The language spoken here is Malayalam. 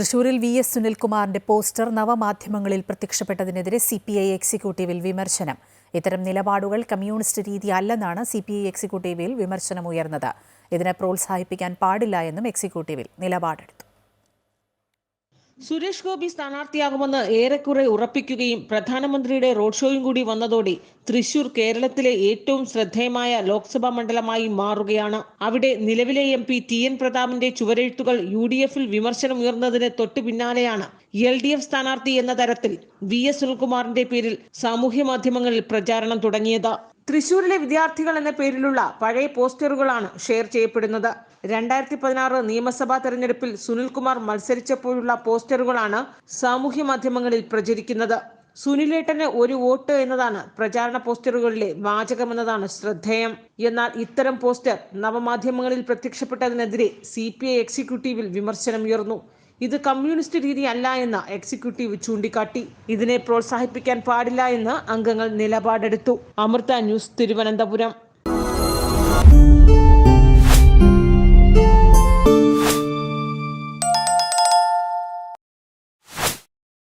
തൃശൂരിൽ വി എസ് സുനിൽകുമാറിന്റെ പോസ്റ്റർ നവമാധ്യമങ്ങളിൽ പ്രത്യക്ഷപ്പെട്ടതിനെതിരെ സി പി ഐ എക്സിക്യൂട്ടീവിൽ വിമർശനം. ഇത്തരം നിലപാടുകൾ കമ്മ്യൂണിസ്റ്റ് രീതി അല്ലെന്നാണ് സി പി ഐ എക്സിക്യൂട്ടീവിൽ വിമർശനമുയർന്നത്. ഇതിനെ പ്രോത്സാഹിപ്പിക്കാൻ പാടില്ല എന്നും എക്സിക്യൂട്ടീവിൽ നിലപാടെടുത്തു. സുരേഷ് ഗോപി സ്ഥാനാർത്ഥിയാകുമെന്ന് ഏറെക്കുറെ ഉറപ്പിക്കുകയും പ്രധാനമന്ത്രിയുടെ റോഡ് ഷോയും കൂടി വന്നതോടെ തൃശൂർ കേരളത്തിലെ ഏറ്റവും ശ്രദ്ധേയമായ ലോക്സഭാ മണ്ഡലമായി മാറുകയാണ്. അവിടെ നിലവിലെ എം പി ടി എൻ പ്രതാപിന്റെ ചുവരെഴുത്തുകൾ യു ഡി എഫിൽ വിമർശനം ഉയർന്നതിന് തൊട്ടു പിന്നാലെയാണ് എൽ ഡി എഫ് സ്ഥാനാർത്ഥി എന്ന തരത്തിൽ വി എസ് സുനിൽകുമാറിന്റെ പേരിൽ സാമൂഹ്യ മാധ്യമങ്ങളിൽ പ്രചാരണം തുടങ്ങിയത്. തൃശൂരിലെ വിദ്യാർത്ഥികൾ എന്ന പേരിലുള്ള പഴയ പോസ്റ്ററുകളാണ് ഷെയർ ചെയ്യപ്പെടുന്നത്. രണ്ടായിരത്തി പതിനാറ് നിയമസഭാ തെരഞ്ഞെടുപ്പിൽ സുനിൽകുമാർ മത്സരിച്ചപ്പോഴുള്ള പോസ്റ്ററുകളാണ് സാമൂഹ്യ മാധ്യമങ്ങളിൽ പ്രചരിക്കുന്നത്. സുനിലേട്ടന് ഒരു വോട്ട് എന്നതാണ് പ്രചാരണ പോസ്റ്ററുകളിലെ വാചകമെന്നതാണ് ശ്രദ്ധേയം. എന്നാൽ ഇത്തരം പോസ്റ്റർ നവമാധ്യമങ്ങളിൽ പ്രത്യക്ഷപ്പെട്ടതിനെതിരെ സി പി ഐ എക്സിക്യൂട്ടീവിൽ വിമർശനമുയർന്നു. ഇത് കമ്മ്യൂണിസ്റ്റ് രീതി അല്ല എന്ന് എക്സിക്യൂട്ടീവ് ചൂണ്ടിക്കാട്ടി. ഇതിനെ പ്രോത്സാഹിപ്പിക്കാൻ പാടില്ല എന്ന് അംഗങ്ങൾ നിലപാടെടുത്തു. അമൃത ന്യൂസ് തിരുവനന്തപുരം.